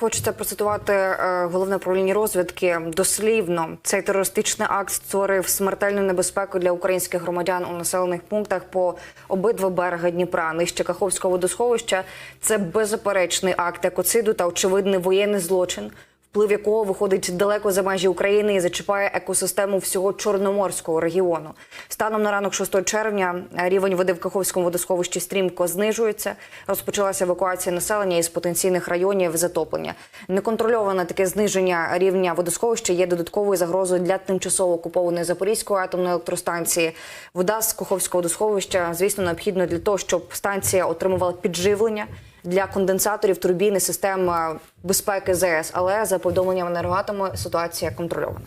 Хочеться процитувати е, головне управління розвідки дослівно. Цей терористичний акт створив смертельну небезпеку для українських громадян у населених пунктах по обидва берега Дніпра. Нижче Каховського водосховища. Це беззаперечний акт екоциду та очевидний воєнний злочин. Вплив якого виходить далеко за межі України і зачіпає екосистему всього Чорноморського регіону. Станом на ранок 6 червня рівень води в Каховському водосховищі стрімко знижується. Розпочалася евакуація населення із потенційних районів затоплення. Неконтрольоване таке зниження рівня водосховища є додатковою загрозою для тимчасово окупованої Запорізької атомної електростанції. Вода з Каховського водосховища, звісно, необхідно для того, щоб станція отримувала підживлення для конденсаторів турбіни систем безпеки ЗС. Але за повідомленням енергоатому ситуація контрольована.